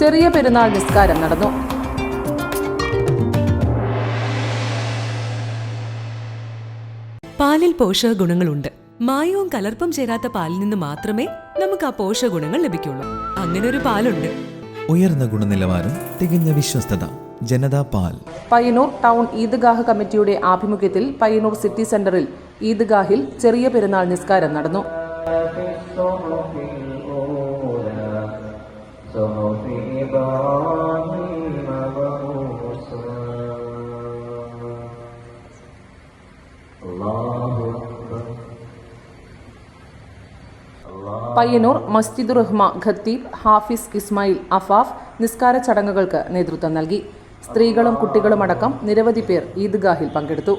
ചെറിയ പെരുന്നാൾ നിസ്കാരം നടന്നു. പാലിൽ പോഷക ഗുണങ്ങളുണ്ട്. മായവും കലർപ്പും ചേരാത്ത പാലിൽ നിന്ന് മാത്രമേ നമുക്ക് ആ പോഷക ഗുണങ്ങൾ ലഭിക്കുള്ളൂ. അങ്ങനെ ഒരു പാലുണ്ട്. ഉയർന്ന ഗുണനിലവാരം തികഞ്ഞ വിശ്വസ്തത ജനതാ പാൽ. പയ്യന്നൂർ ടൗൺ ഈദ്ഗാഹ് കമ്മിറ്റിയുടെ ആഭിമുഖ്യത്തിൽ പയ്യന്നൂർ സിറ്റി സെന്ററിൽ ഈദ്ഗാഹിൽ ചെറിയ പെരുന്നാൾ നിസ്കാരം നടന്നു. പയ്യന്നൂർ മസ്ജിദുർ റഹ്മ ഖത്തീബ് ഹാഫിസ് ഇസ്മായിൽ അഫാഫ് നിസ്കാര ചടങ്ങുകൾക്ക് നേതൃത്വം നൽകി. സ്ത്രീകളും കുട്ടികളും അടക്കം നിരവധി പേർ ഈദ്ഗാഹിൽ പങ്കെടുത്തു.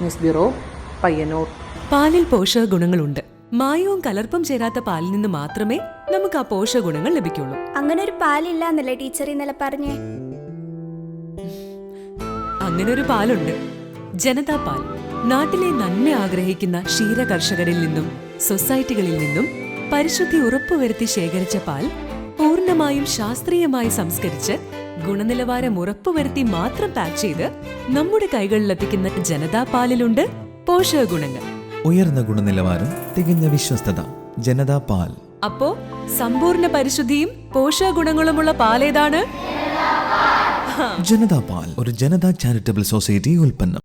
News bureau Payyanur. പാലിൽ പോഷക ഗുണങ്ങളുണ്ട്. മായവും കലർപ്പും ചേരാത്ത പാലിൽ നിന്ന് മാത്രമേ നമുക്ക് ആ പോഷകഗുണങ്ങൾ ലഭിക്കുള്ളൂ. അങ്ങനെ ഒരു പാലില്ല എന്നല്ലേ ടീച്ചർ ഇന്നലെ പറഞ്ഞേ? അങ്ങനെ ഒരു പാലുണ്ട്. ജനതാ പാൽ. നാട്ടിലെ നന്മ ആഗ്രഹിക്കുന്ന ക്ഷീര കർഷകരിൽ നിന്നും സൊസൈറ്റികളിൽ നിന്നും പരിശുദ്ധി ഉറപ്പുവരുത്തി ശേഖരിച്ച പാൽ പൂർണമായും ശാസ്ത്രീയമായി സംസ്കരിച്ച് ഗുണനിലവാരം ഉറപ്പുവരുത്തി മാത്രം പാക്ക് ചെയ്ത് നമ്മുടെ കൈകളിലെത്തിക്കുന്ന ജനതാ പാലിലുണ്ട് പോഷക ഗുണങ്ങൾ ഉയർന്ന ഗുണനിലവാരം തികഞ്ഞ വിശ്വസ്തത ജനതാ പാൽ. അപ്പോ സമ്പൂർണ പരിശുദ്ധിയും പോഷക ഗുണങ്ങളുമുള്ള പാലേതാണ്? ജനതാ പാൽ. ഒരു ജനതാ ചാരിറ്റബിൾ സൊസൈറ്റി ഉൽപ്പന്നം.